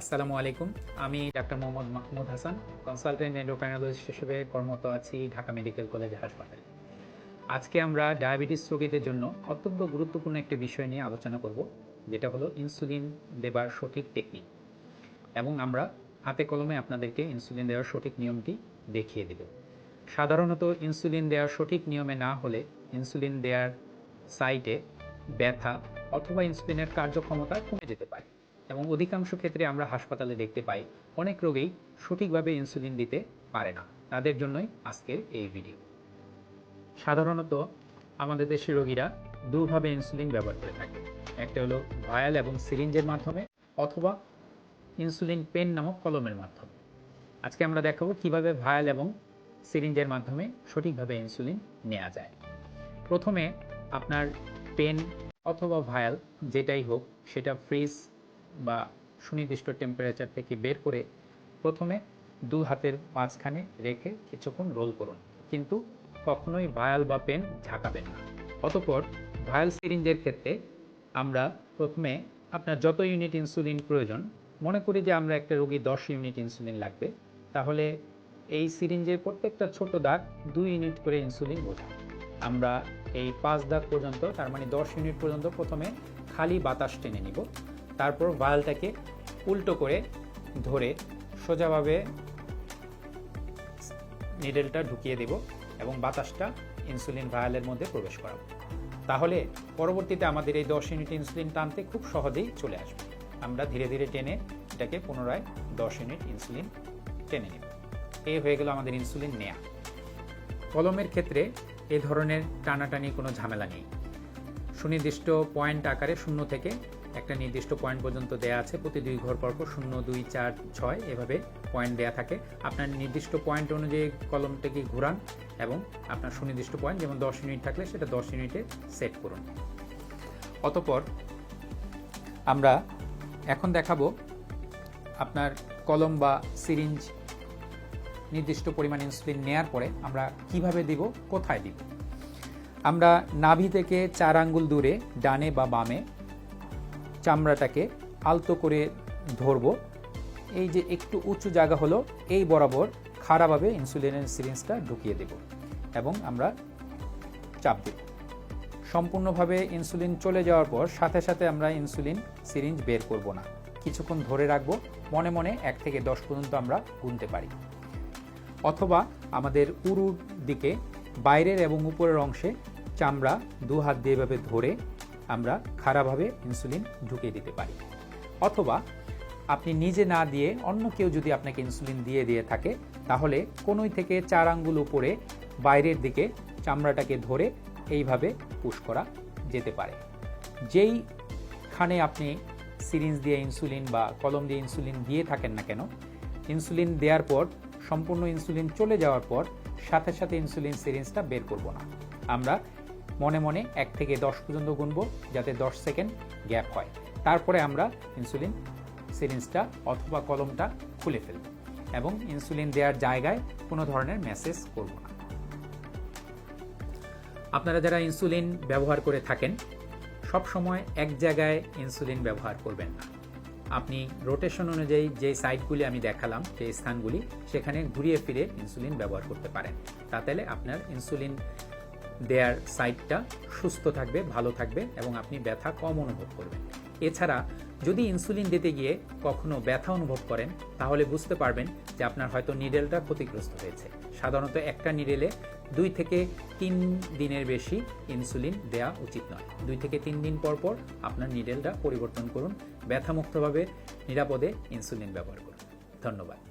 আসসালামু আলাইকুম। আমি doctor Mohammad Mahmud Hasan consultant endocrinologist হিসেবে কর্মরত আছি ঢাকা মেডিকেল কলেজ হাসপাতালে। আজকে আমরা ডায়াবেটিস রোগীদের জন্য অত্যন্ত গুরুত্বপূর্ণ একটি বিষয় নিয়ে আলোচনা করব, যেটা হলো ইনসুলিন দেবার সঠিক টেকনিক এবং আমরা হাতে কলমে আপনাদেরকে ইনসুলিন দেওয়ার সঠিক নিয়মটি দেখিয়ে দেব। সাধারণত ইনসুলিন দেওয়ার সঠিক নিয়মে না হলে ইনসুলিন দেওয়ার সাইটে ব্যথা অথবা ইনসুলিনের কার্যক্ষমতা কমে যেতে পারে। এবং অধিকাংশ ক্ষেত্রে আমরা হাসপাতালে দেখতে পাই, অনেক রোগী সঠিকভাবে ইনসুলিন দিতে পারে না। তাদের জন্যই আজকের এই ভিডিও সাধারণত আমাদের দেশের রোগীরা দুভাবে ইনসুলিন ব্যবহার করে থাকে। একটা হলো ভায়াল এবং সিরিঞ্জের মাধ্যমে, অথবা ইনসুলিন পেন নামক কলমের মাধ্যমে। আজকে আমরা দেখাবো কীভাবে ভায়াল এবং সিরিঞ্জের মাধ্যমে সঠিকভাবে ইনসুলিন নেওয়া যায়। প্রথমে আপনার পেন অথবা ভায়াল যেটাই হোক, সেটা ফ্রিজ বা সুনির্দিষ্ট টেম্পারেচার থেকে বের করে প্রথমে দু হাতের মাঝখানে রেখে কিছুক্ষণ রোল করুন। কিন্তু কখনোই ভায়াল বা পেন ঝাঁকাবেন না। অতপর ভায়াল সিরিঞ্জের ক্ষেত্রে আমরা প্রথমে আপনার যত ইউনিট ইনসুলিন প্রয়োজন, মনে করি যে আমরা একটা রোগী দশ ইউনিট ইনসুলিন লাগবে, তাহলে এই সিরিঞ্জের প্রত্যেকটা ছোট দাগ দুই ইউনিট করে ইনসুলিন বোঝায় আমরা এই পাঁচ দাগ পর্যন্ত, তার মানে দশ ইউনিট পর্যন্ত প্রথমে খালি বাতাস টেনে নিব। তারপর ভায়ালটাকে উল্টো করে ধরে সোজাভাবে নিডেলটা ঢুকিয়ে দেব এবং বাতাসটা ইনসুলিন ভায়ালের মধ্যে প্রবেশ করাবো। তাহলে পরবর্তীতে আমাদের এই দশ ইউনিট ইনসুলিন টানতে খুব সহজেই চলে আসবে। আমরা ধীরে ধীরে টেনে এটাকে পুনরায় দশ ইউনিট ইনসুলিন টেনে নেব। এই হয়ে গেল আমাদের ইনসুলিন নেয়া। কলমের ক্ষেত্রে এ ধরনের টানাটানি কোনো ঝামেলা নেই। সুনির্দিষ্ট পয়েন্ট আকারে শূন্য থেকে একটা নির্দিষ্ট পয়েন্ট পর্যন্ত দেয়া আছে, প্রতি দুই ঘর পরপর শূন্য, দুই, চার, ছয় এভাবে পয়েন্ট দেয়া থাকে। আপনার নির্দিষ্ট পয়েন্ট অনুযায়ী কলমটাকে ঘোরান এবং আপনার সুনির্দিষ্ট পয়েন্ট যেমন দশ ইউনিট থাকলে সেটা দশ ইউনিটে সেট করুন। অতপর আমরা এখন দেখাবো আপনার কলম বা সিরিঞ্জ নির্দিষ্ট পরিমাণ ইনসুলিন নেয়ার পরে আমরা কীভাবে দিব, কোথায় দিব। আমরা নাভি থেকে চার আঙ্গুল দূরে, ডানে বা বামে চামড়াটাকে আলতো করে ধরব। এই যে একটু উঁচু জায়গা হলো, এই বরাবর খাড়াভাবে ইনসুলিনের সিরিঞ্জটা ঢুকিয়ে দেব এবং আমরা চাপ দেব। সম্পূর্ণভাবে ইনসুলিন চলে যাওয়ার পর সাথে সাথে আমরা ইনসুলিন সিরিঞ্জ বের করব না। কিছুক্ষণ ধরে রাখব, মনে মনে এক থেকে দশ পর্যন্ত আমরা গুনতে পারি। অথবা আমাদের উরুর দিকে বাইরের এবং উপরের অংশে চামড়া দু হাত দিয়ে এভাবে ধরে আমরা খারাপভাবে ইনসুলিন ঢুকিয়ে দিতে পারি। অথবা আপনি নিজে না দিয়ে অন্য কেউ যদি আপনাকে ইনসুলিন দিয়ে দিয়ে থাকে, তাহলে কোনোই থেকে চার আঙ্গুল উপরে বাইরের দিকে চামড়াটাকে ধরে এইভাবে পুশ করা যেতে পারে। যেইখানে আপনি সিরিঞ্জ দিয়ে ইনসুলিন বা কলম দিয়ে ইনসুলিন দিয়ে থাকেন না কেন ইনসুলিন দেওয়ার পর, সম্পূর্ণ ইনসুলিন চলে যাওয়ার পর, সাথে সাথে ইনসুলিন সিরিঞ্জটা বের করব না। আমরা মনে মনে এক থেকে দশ পর্যন্ত গুনব যাতে দশ সেকেন্ড গ্যাপ হয়। তারপরে আমরা ইনসুলিন সিরিঞ্জটা অথবা কলমটা খুলে ফেলব এবং ইনসুলিন দেওয়ার জায়গায় কোনো ধরনের মেসেজ করব না। আপনারা যারা ইনসুলিন ব্যবহার করে থাকেন, সব সময় এক জায়গায় ইনসুলিন ব্যবহার করবেন না। আপনি রোটেশন অনুযায়ী যে সাইটগুলি আমি দেখালাম, যে স্থানগুলি, সেখানে ঘুরিয়ে ফিরে ইনসুলিন ব্যবহার করতে পারেন। তাতে আপনার ইনসুলিন দেয়ার সাইডটা সুস্থ থাকবে, ভালো থাকবে এবং আপনি ব্যথা কম অনুভব করবেন। এছাড়া যদি ইনসুলিন দিতে গিয়ে কখনো ব্যথা অনুভব করেন, তাহলে বুঝতে পারবেন যে আপনার হয়তো নিডেলটা ক্ষতিগ্রস্ত হয়েছে। সাধারণত একটা নিডেলে দুই থেকে তিন দিনের বেশি ইনসুলিন দেওয়া উচিত নয়। দুই থেকে তিন দিন পর পর আপনার নিডেলটা পরিবর্তন করুন, ব্যথামুক্তভাবে নিরাপদে ইনসুলিন ব্যবহার করুন। ধন্যবাদ।